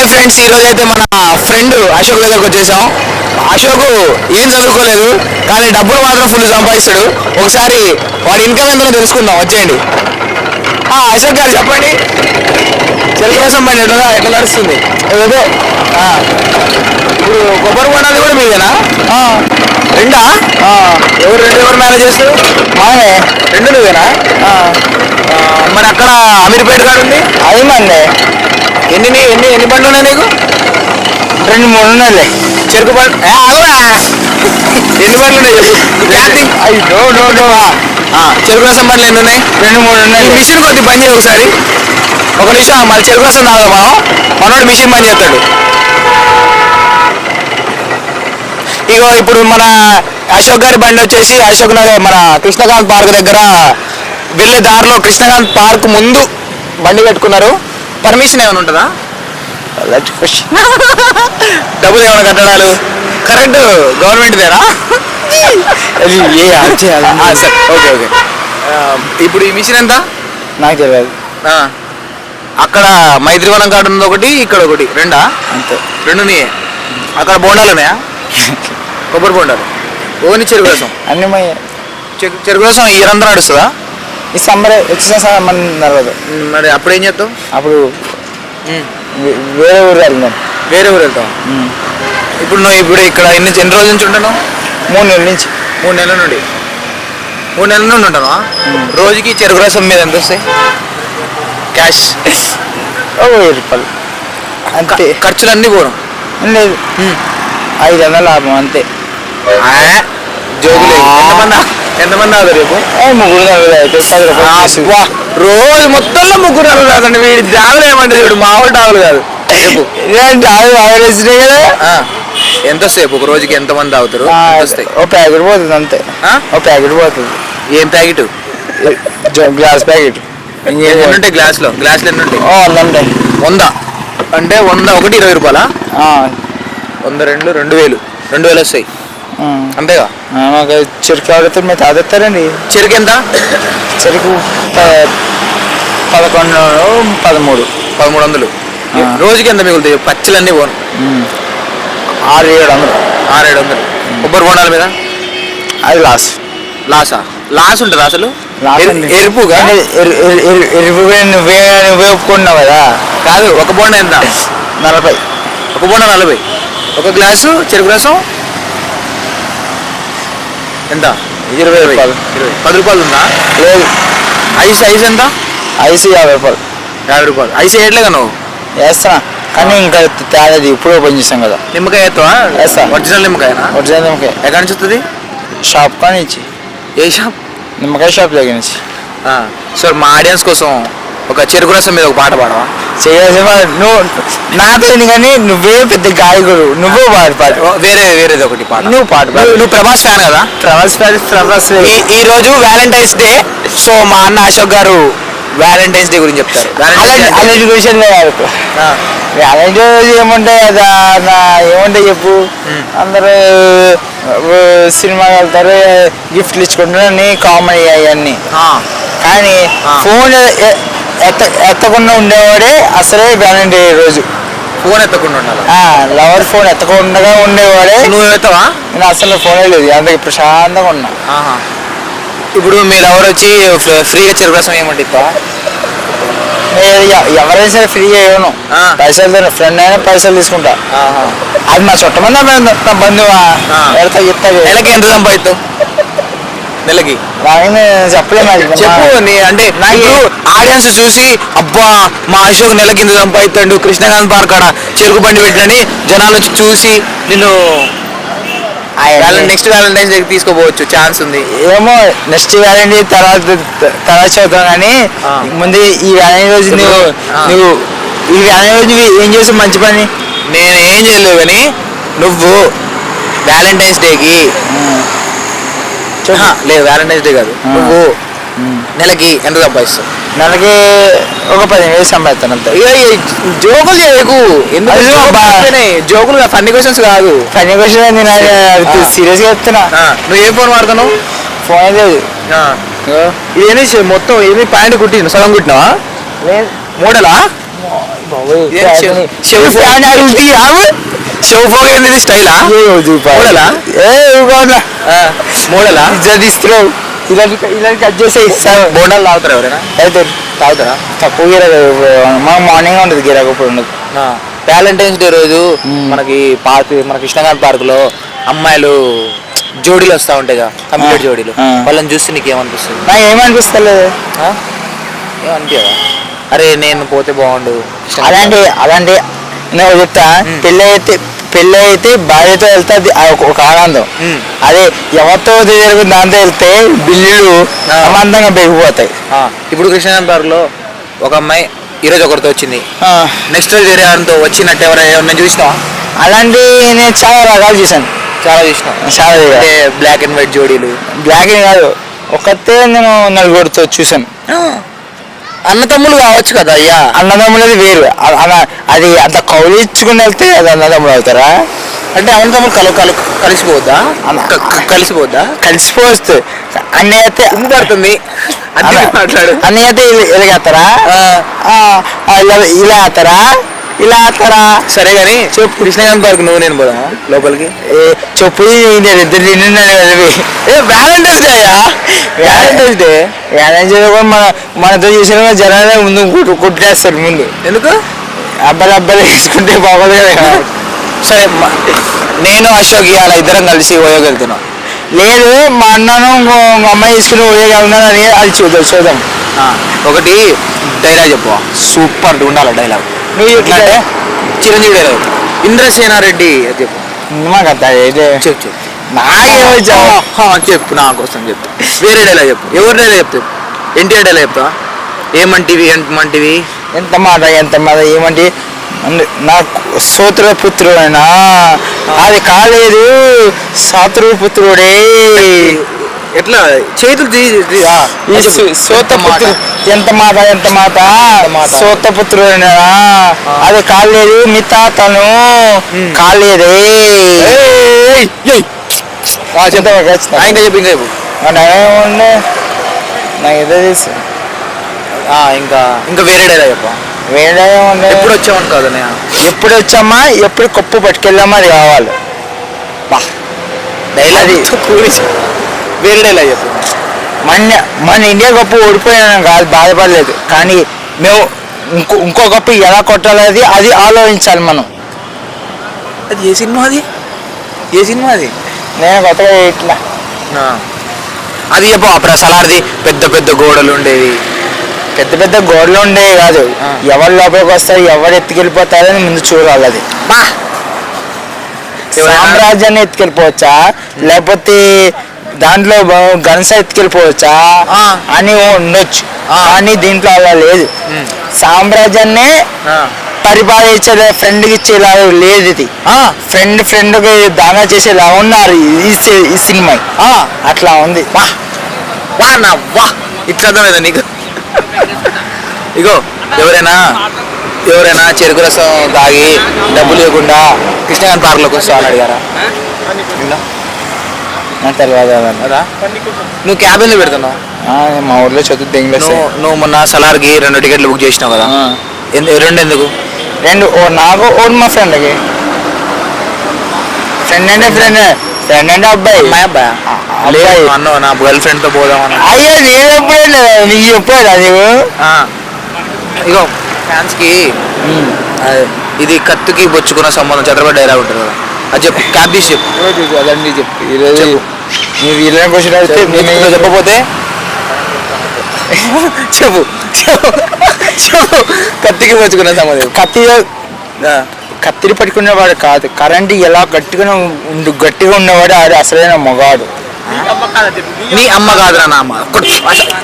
Hi friends ఈ రోజు అయితే మన ఫ్రెండ్ అశోక్ దగ్గరకు వచ్చేసాం. అశోక్ ఏం చదువుకోలేదు కానీ డబ్బులు మాత్రం ఫుల్ సంపాదిస్తాడు. ఒకసారి వాడి ఇన్కమ్ ఎంతో తెలుసుకుందాం వచ్చేయండి. అశోక్ గారు చెప్పండి. చెరుకు కోసం పని ఎట్లా ఎట్లా నడుస్తుంది? అదే. ఇప్పుడు కొబ్బరి బొండాలు కూడా మీదేనా? రెండా? ఎవరు రెండు ఎవరు మేనేజ్ చేస్తారు? మానే రెండు నువ్వేనా? మరి అక్కడ అమీర్పేట కాడ ఉంది అది మందే ఎన్ని ఎన్ని ఎన్ని బండ్లు ఉన్నాయి నీకు? రెండు మూడు ఉన్నాయి చెరుకు బండ్. ఎన్ని బండ్లు ఉన్నాయి? అయ్యో నో నో చెరుకు రసం బండ్లు ఎన్ని ఉన్నాయి? రెండు మూడు ఉన్నాయి. మిషన్ కొద్ది బంద్ చేయి ఒకసారి. ఒక నిమిషం మన చెరుకు రసం తాగుదాం మనం మనోడు మిషన్ బంద్ చేస్తాడు. ఇగో ఇప్పుడు మన అశోక్ గారి బండి వచ్చేసి అశోక్ నగర్ మన కృష్ణకాంత్ పార్క్ దగ్గర వెళ్ళే దారిలో కృష్ణకాంత్ పార్క్ ముందు బండి పెట్టుకున్నారు. పర్మిషన్ ఏమైనా ఉంటుందా? డబ్బులు ఏమైనా కట్టడాలు? కరెంట్ గవర్నమెంట్దేనా సరే ఓకే ఓకే. ఇప్పుడు ఈ మిషన్ ఎంత? నాకు తెలియదు. అక్కడ మైత్రివనం కాడ ఉంది ఒకటి ఇక్కడ ఒకటి. రెండా? అంతే. రెండు అక్కడ బోండాలు ఉన్నాయా? కొబ్బరి బోండాలు. ఓని చెరుకు రసం. అన్ని చెరుకు రసం ఈ రంధ్రం నడుస్తుందా? ఈ సమ్మర్ సమ్మర్ మన నడవదు మరి అప్పుడు ఏం చేస్తావు అప్పుడు వేరే ఊరు వెళ్ళినాం వేరే ఊరు వెళ్తాం ఇప్పుడు నువ్వు ఇప్పుడు ఇక్కడ ఎన్ని ఎన్ని రోజుల నుంచి ఉంటాను మూడు నెలల నుంచి. మూడు నెలల నుండి? మూడు నెలల నుండి ఉంటాను రోజుకి చెరుకు రసం మీద ఎంత వస్తాయి? క్యాష్? ఓ వెయ్యి రూపాయలు. అంతే. ఖర్చులన్నీ పోను. లేదు. ఐదు వందల లాభం అంతే. జోకులే. ఎంతమంది ఎంతమంది ఆదారు రేపు? ముగ్గురు నలుగురు అయితే రోజు మొత్తంలో ముగ్గురు నలుగురు కాదండి వీడి డాగులు ఏమంటారు వీడు మామూలు డాగులు కాదు. రేపు. ఇలాంటి ఆరు ఆరు వేసినాయి కదా. ఆ, ఎంత సేపు ఒక రోజుకి ఎంత మంది వస్తాయి ఓ ప్యాకెట్ పోతుంది అంతే? ఓ ప్యాకెట్ పోతుంది. ఏం ప్యాకెట్? Glass packet. ఎన్ని ఉంటాయి గ్లాస్లో గ్లాసులు ఎన్ని ఉంటాయి? ఓ వందంటే వంద. అంటే వంద ఒకటి ఇరవై రూపాయలా? వంద రెండు రెండు వేలు. రెండు వేలు వస్తాయి. అంతేగా? మాకు చెరుకు ఆడుతుంది మేము తాగెత్తారండి చెరుకు ఎంత? చెరుకు పదకొండు పదమూడు. పదమూడు వందలు. రోజుకి ఎంత మిగులుతాయి? పచ్చలన్నీ పోను. ఆరు ఏడు వందలు. ఆరేడు వందలు. కొబ్బరి బొండాల మీద? అది లాస్. లాసా? లాస్ ఉంటుందా అసలు? లాస్ ఎరు- అండి. ఎరుపుగా? అంటే ఎరు- ఎరు- ఎరు- ఎరుపు నువ్వే నువ్వే ఒప్పుకున్నావు కదా? కాదు ఒక బోండా ఎంత? నలభై. ఒక బోండా నలభై. ఒక గ్లాసు చెరుకు రసం ఎంత? ఇరవై రూపాయలు. ఇరవై. పది రూపాయలు ఉందా? లేదు. ఐస్ ఐస్ ఎంత? ఐసి యాభై రూపాయలు. యాభై రూపాయలు. ఐస్ వేయట్లేదా నువ్వు? వేస్తా. కానీ ఇంకా తేదది ఇప్పుడు ఓపెన్ చేసాం కదా. నిమ్మకాయ వేస్తావా వేస్తా. ఒరిజినల్ నిమ్మకాయనా? ఒరిజినల్ నిమ్మకాయ. ఎక్కడి నుంచి వస్తుంది షాప్ కానీ ఇచ్చి ఏ షాప్? నిమ్మకాయ షాప్ దగ్గర నుంచి. సో మా ఆడియన్స్ కోసం ఒక చెరుకు రసం మీద ఒక పాట పాడవా? చేయాల్సిన వాడు నువ్వు నాతో కానీ నువ్వే పెద్ద గాయకుడు. నువ్వు పాడు పాడు వేరే వేరేది ఒకటి పాట. నువ్వు పాడు పాడు. నువ్వు ప్రభాస్ ఫ్యాన్ కదా? ప్రవాస్ ప్రవాస్ ఈ ఈ రోజు వ్యాలంటైన్స్ డే. సో మా అన్న అశోక్ గారు వ్యాలంటైన్స్ డే గురించి చెప్తారు. లేదు ఆ, అలాంటి రోజు ఏముంటాయి నా ఏముంటాయి చెప్పు? అందరూ సినిమాకి వెళ్తారు గిఫ్ట్లు ఇచ్చుకుంటారు కామన్ అవన్నీ ఆ, కానీ. ఫోన్ ఎత్త ఎత్తకుండా ఉండేవాడే అసలే వ్యాలంటీ రోజు. ఫోన్ ఎత్తకుండా ఉండాలి? లవర్ ఫోన్ ఎత్తకుండా ఉండేవాడే. నువ్వు ఎత్తవా? నేను అసలు ఫోనే లేదు అంత ప్రశాంతంగా ఉన్నా. ఆహా. ఇప్పుడు మీరు ఎవరు వచ్చి ఫ్రీ- ఫ్రీగా చెరుకు రసం ఏమంటే ఎవరైనా సరే ఫ్రీగా ఇవ్వను. పైసలు ఫ్రెండ్ అయినా పైసలు తీసుకుంటా. అది మా చుట్టమంది నా బంధువా? చెప్తా? నెలకి ఎంత సంపాదిస్తావు? నెలకి చెప్పు నీ అంటే నాకు ఆడియన్స్ చూసి అబ్బా మా అశోక్ నెల కింద సంపాదిస్తాడు కృష్ణకాంత్ పార్క్ ఆడ చెరుకు బండి పెట్టని జనాలు వచ్చి చూసి నిన్ను నెక్స్ట్ వ్యాలంటైన్స్ డే తీసుకోపోవచ్చు ఛాన్స్ ఉంది ఏమో నెక్స్ట్ వ్యాలంటీ తర్వాత తర్వాత చదువుతాం కానీ. ముందు ఈ వ్యాలంటీ రోజు నువ్వు. నువ్వు ఈ వ్యాలంటీ రోజు నువ్వు ఏం చేసావు మంచి పని నేను ఏం చేయలేదు కానీ నువ్వు వ్యాలంటైన్స్ డేకి. లేదు వ్యాలంటైన్స్ డే కాదు. నువ్వు నెలకి ఎంత సంపాదిస్తావు? నెలకి ఒక పదిహేను వేలు సంపాదిస్తాను అంతే. ఇక జోకులు చేయకు. ఎందుకు జోకులు ఫన్నీ క్వశ్చన్స్ కాదు పని క్వశ్చన్ నేను. సీరియస్గా చెప్తున్నా. నువ్వు ఏ ఫోన్ వాడుతున్నావు? ఫోన్ లేదు. ఇదేమి చే- మొత్తం ఏమి ప్యాంట్ కుట్టిన సగం కుట్టినావా? లేదు. మోడలా? చెవు ఫోన్ ఏంది స్టైలా మోడలా? మోడలా తీసుకురావు ఇలా ఇలా కట్ చేసే ఇస్తాను బోండాలు తాగుతారు ఎవరైనా? అయితే తాగుతారా? తక్కువ గిరాక మా మార్నింగ్ ఉంటుంది గిరాక ఇప్పుడు ఉండదు. వ్యాలంటైన్స్ డే రోజు మ్మ్. మనకి పార్క్ మన కృష్ణకాంత్ పార్క్లో అమ్మాయిలు జోడీలు వస్తా ఉంటాయి కంప్లీట్ ఆ, జోడీలు. వాళ్ళని చూస్తే నీకు ఏమనిపిస్తుంది? నాకు ఏమనిపిస్తలేదు? ఏమనిపించదా అరే నేను పోతే బాగుండు. అలాంటి అలాంటి నేను చెప్తా. మ్మ్. పెళ్ళి అయితే పెళ్ళి అయితే భార్యతో వెళ్తే అది ఒక- ఆనందం. అదే ఎవరితో జరుగుతుంది దాంతో వెళ్తే బిల్లులు. అమాంతంగా పెరిగిపోతాయి. ఇప్పుడు కృష్ణకాంత్ పార్క్లో ఒక అమ్మాయి ఈరోజు ఒకరితో వచ్చింది. నెక్స్ట్ రోజు వేరే వచ్చినట్టు ఎవరైనా ఎవరైనా చూసినావా? అలాంటి నేను చాలా రకాలు చూసాను చాలా చూసినా చాలా అంటే బ్లాక్ అండ్ వైట్ జోడీలు. బ్లాక్ అని కాదు ఒకతే నేను నలుగురితో చూసాను అన్న తమ్ముళ్ళు కావచ్చు కదా అయ్యా. అన్నదమ్ములది వేరు. అ- అలా- అది అంత కౌలు ఇచ్చుకుని వెళ్తే అది అన్నదమ్ములు అవుతారా? అంటే అన్న తమ్ముళ్ళు కలు కలు కలిసిపోద్దా అన్న- క- క- కలిసిపోద్దా కలిసిపోవచ్చు. అన్నయ్య అయితే పడుతుంది? అన్ని మాట్లాడు అన్నయ్య అయితే ఇలా- ఇలాగేస్తారా ఆ, ఆ, ఆ, ఇలా ఇలా వేస్తారా ఇలా వేస్తారా సరే కానీ చెప్పు. కృష్ణకాంత్ పార్క్ నువ్వు నేను పోదామా లోపలికి? ఏ, చెప్పు నేను ఇద్దరు ఏ వ్యాలంటైన్స్ డే అయ్యా వ్యాలంటైన్స్ డే మేనేజర్ కూడా మన మనతో చేసిన జనాలే ముందు కుట్టు కుట్టేస్తారు ముందు. ఎందుకు? అబ్బాయిలు అబ్బాయిలు వేసుకుంటే బాగోదు కదా. సరే మ- నేను అశోక్ ఇవాళ ఇద్దరం కలిసి ఓయోకి వెళ్తున్నాం. లేదు మా అన్నను ఇంకో అమ్మాయి తీసుకుని పోయగలుగుతున్నాను అది చూద్దాం. చూద్దాం ఒకటి డైలాగ్ చెప్పు. సూపర్ ఉండాలి డైలాగ్. అంటే చిరంజీవి డైలాగ్ ఇంద్రసేనారెడ్డి అది చెప్పు. మాకు అంత అయితే చెప్పు చెప్పు నాకేమో చెప్పు నా కోసం చెప్పు. వేరే డైలాగ్ చెప్పు. ఎవరి డైలాగ్ చెప్తావు ఎన్టీఆర్ డైలాగ్ చెప్తా ఏమంటివి ఏమంటివి ఎంత మాట ఎంత మాట ఏమంటే నాకు సోత్ర పుత్రుడైనా అది కాలేదు. సాతురు పుత్రుడే. ఎట్లా చేతులు ఈ సోత మాట. ఎంత మాట ఎంత మాట మాట. సోత పుత్రుడైనా ఆ. అది కాలేదు మీ తాతను. కాలేదే ఏయ్, ఏయ్. ఆ, చెప్పు. ఇంకా చెప్పు ఏముంది నాకు ఏదో తెలుసు ఆ, ఇంకా ఇంకా వేరే చెప్పు వేరే ఏముంది ఎప్పుడు వచ్చామని కాదు. ఎప్పుడు వచ్చామా ఎప్పుడు కప్పు పట్టుకెళ్ళామా అది కావాలి బా డైలాగ్ అది. డైలాగ్ చెప్పు మన మన ఇండియా కప్పు ఓడిపోయాను కాదు బాధపడలేదు. కానీ మేము ఇంకో ఇంకో కప్పు ఎలా కొట్టాలది అది ఆలోచించాలి మనం. అది ఏ సినిమా అది? ఏ సినిమా అది? నేను కొత్తగా ఇట్లా ఆ. అది చెప్పు అప్పుడు సలార్ది పెద్ద పెద్ద గోడలు ఉండేవి. పెద్ద పెద్ద గోడలు ఉండేవి కాదు. ఆ. ఎవరు లోపలికి వస్తారు ఎవరు ఎత్తుకెళ్ళిపోతారని ముందు చూడాలి అది. సామ్రాజ్యాన్ని ఎత్తుకెళ్ళిపోవచ్చా? లేకపోతే దాంట్లో గన్స్ ఎత్తుకెళ్ళిపోవచ్చా ఆ. అని ఉండొచ్చు ఆ. కానీ దీంట్లో అలా లేదు. సామ్రాజ్యాన్ని. పరిపాలించే ఫ్రెండ్కి ఇచ్చేలా లేదు ఇది ఆ. ఫ్రెండ్ ఫ్రెండ్కి దానా చేసేలా ఉన్నారు ఈ సి- ఈ సినిమా ఆ. అట్లా ఉంది వా వా నా వా ఇట్లా అర్థమైందా నీకు ఇగో ఎవరైనా ఎవరైనా చెరుకు రసం తాగి డబ్బులు లేకుండా కృష్ణకాంత్ పార్క్లోకి వస్తా అని అడిగారా తెలియదు నువ్వు క్యాబ్ ఎందుకు పెడుతున్నావు? మా ఊర్లో చదువు నువ్వు నువ్వు మొన్న సలార్కి రెండు టికెట్లు బుక్ చేసినావు కదా. ఎందు- రెండు ఎందుకు? రెండు ఓ నాకు ఓన్ మా ఫ్రెండ్కి. ఫ్రెండ్ అంటే ఫ్రెండ్ ఫ్రెండ్ అంటే అబ్బాయి. అమ్మాయి అబ్బాయా. అబ్బాయి. అన్న నా గర్ల్ ఫ్రెండ్తో పోదామని అయ్యో నేను ఎప్పుడైనా నీకు చెప్పాడా ఆ. ఇగో ఫ్యాన్స్కి అదే, ఇది కత్తుకి బొచ్చుకున్న సంబంధం చంద్రబాబు డైలాగ్ ఉంటుంది కదా. అది చెప్పు తీసి చెప్పు. అదండి చెప్పు. ఈరోజు. నీ వీళ్ళని క్వశ్చన్ అయితే నువ్వు చెప్పకపోతే? చెప్పు చెప్పు కత్తికి బొచ్చుకున్న సంబంధం కత్తి ఆ. కత్తిరి పట్టుకునేవాడు కాదు. కరెంట్ ఎలా గట్టిగా ఉండు గట్టిగా ఉన్నవాడు అది అసలైన మగాడు. నీ అమ్మ కాదురా నా అమ్మ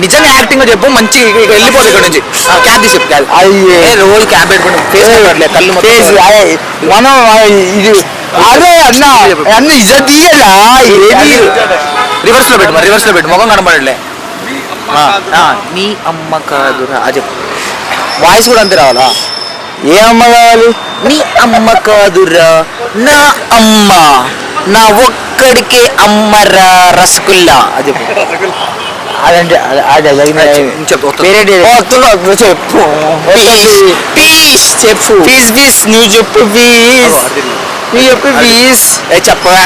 నిజంగా యాక్టింగ్ చెప్పు మంచి వెళ్ళిపోదు ఇక్కడ నుంచి. క్యాబ్ తీసి చెప్పు అయ్యే. ఏ, రోజు క్యాబ్ ఫేస్ కనబడలే కళ్ళు ఫేస్ మనం ఇది అదే అన్న అన్న ఇజ్జత్ తీయరా? రివర్స్లో పెట్టు రివర్స్లో పెట్టు ముఖం ఆ, నీ అమ్మ కాదురా. అది వాయిస్ కూడా అంతే రావాలా? ఏ అమ్మ కావాలి? నీ అమ్మ కాదురా. నా అమ్మ నా ఒక్కడికే అమ్మరా రసగుల్లా. అది చెప్పు. అదంటే చెప్పు పీస్ చెప్పు. పీస్ పీస్ నువ్వు చెప్పు పీస్ నువ్వు చెప్పు పీస్ ఏ చెప్పరా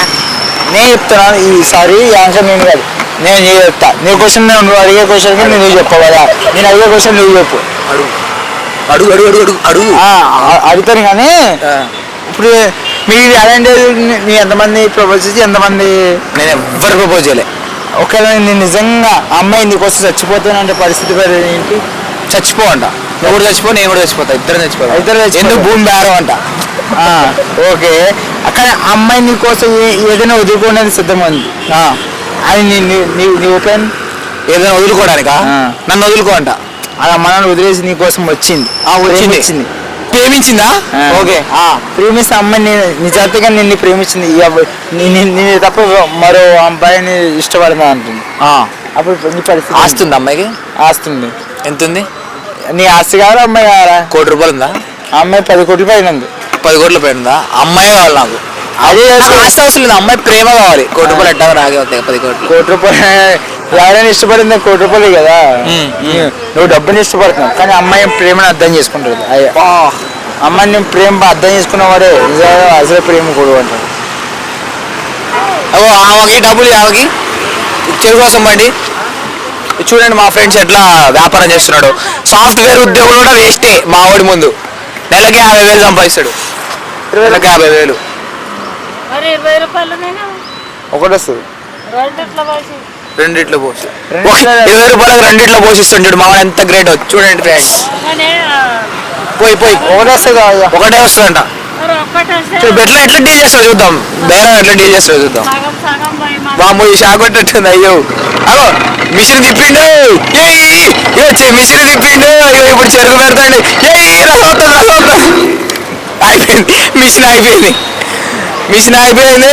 నేను చెప్తున్నాను ఈసారి ఆన్సర్ నేను కాదు నేను నేను చెప్తా నీ క్వశ్చన్ నువ్వు అడిగే క్వశ్చన్కి నువ్వు చెప్పు కదా నేను అడిగే క్వశ్చన్ నువ్వు చెప్పు. అడుగు. అడుగు అడుగు అడుగు అడుగు అడుగుతాను కానీ ఇప్పుడు మీ వ్యాలంటైన్ నీ ఎంతమంది ప్రపోజ్ చేసి ఎంతమంది నేను ఎవ్వరు ప్రపోజ్ చేయలే. ఒకవేళ నేను నిజంగా అమ్మాయి నీకోసం చచ్చిపోతానంటే పరిస్థితి పేరు ఏంటి? చచ్చిపో అంట నువ్వు కూడా చచ్చిపో నేను కూడా చచ్చిపోతా. ఇద్దరు చచ్చిపోతా. ఇద్దరు. ఎందుకు భూమి బేరం అంట? ఓకే. కానీ ఆ అమ్మాయి నీకోసం ఏ- ఏదైనా వదులుకోవడానికి సిద్ధంగా ఉంది అది నీ నీ- నీ నీ ఓపెన్? ఏదైనా వదులుకోవడానికా. నన్ను వదులుకో అంట ఆ మనల్ని వదిలేసి నీ కోసం వచ్చింది. ఆ, వచ్చింది. ప్రేమించింది. ఓకే. ఆ, ప్రేమిస్తే అమ్మాయి నీ నిజాతిగా నిన్ను ప్రేమించింది. ఈ అబ్బాయి నీ- నీ- నీ తప్ప మరో అబ్బాయిని ఇష్టపడదా అంటుంది. అప్పుడు నీ పరిస్థితి? ఆస్తుంది అమ్మాయికి? ఆస్తుంది. ఎంత ఉంది నీ ఆస్తి కావాలా అమ్మాయి కావాలా? కోటి రూపాయలు ఉందా? ఆ అమ్మాయి పది కోట్ల పైన ఉంది. పది కోట్ల పైన ఉందా? అమ్మాయి కావాలి నాకు. అదే నాకు ఆస్తి అవసరం లేదు అమ్మాయి ప్రేమ కావాలి. కోటి రూపాయలు ఎట్టా రాగే వస్తాయి పది కోట్లు. కోటి రూపాయలు ఎవరైనా ఇష్టపడింది కోటి రూపాయలు కదా. నువ్వు- డబ్బుని ఇష్టపడుతున్నావు కానీ అమ్మాయి ప్రేమను అర్థం చేసుకుంటుంది. అయ్య- అమ్మాయిని నేను ప్రేమ అర్థం చేసుకున్నవాడే నిజంగా అసలు ప్రేమ కొడు అంటాడు అగో ఆమెకి డబ్బులు ఆమెకి చెరుకు కోసం బండి. చూడండి మా ఫ్రెండ్స్ ఎట్లా వ్యాపారం చేస్తున్నాడు. సాఫ్ట్వేర్ ఉద్యోగులు కూడా వేస్టే మా వాడి ముందు. నెలకి యాభై వేలు సంపాదిస్తాడు. నెలకి యాభై వేలు. మరి ఇరవై రూపాయలు ఒకటి వస్తుంది. రెండిట్ల పోసి. రెండిట్లో పోసి. రెండిట్లో- ఇరవై రూపాయలకు రెండిట్లో పోషిస్తుంటాడు మా ఎంత గ్రేట్. చూడండి పోయి పోయి. ఒకటి వస్తుంది ఒకటే వస్తుందంట. వస్తే చూడు ఎట్లా ఎట్లా డీల్ చేస్తాడు చూద్దాం. బేరం ఎట్లా డీల్ చేస్తాడు చూద్దాం. వామ్మో ఈ షాక్ కొట్టేట్టుంది అయ్యో. అగో మిషన్ తిప్పిండు. మిషన్ తిప్పిండు. అయ్యో ఇప్పుడు చెరుకు పెడతాండి మిషన్ అయిపోయింది. మిషన్ అయిపోయింది.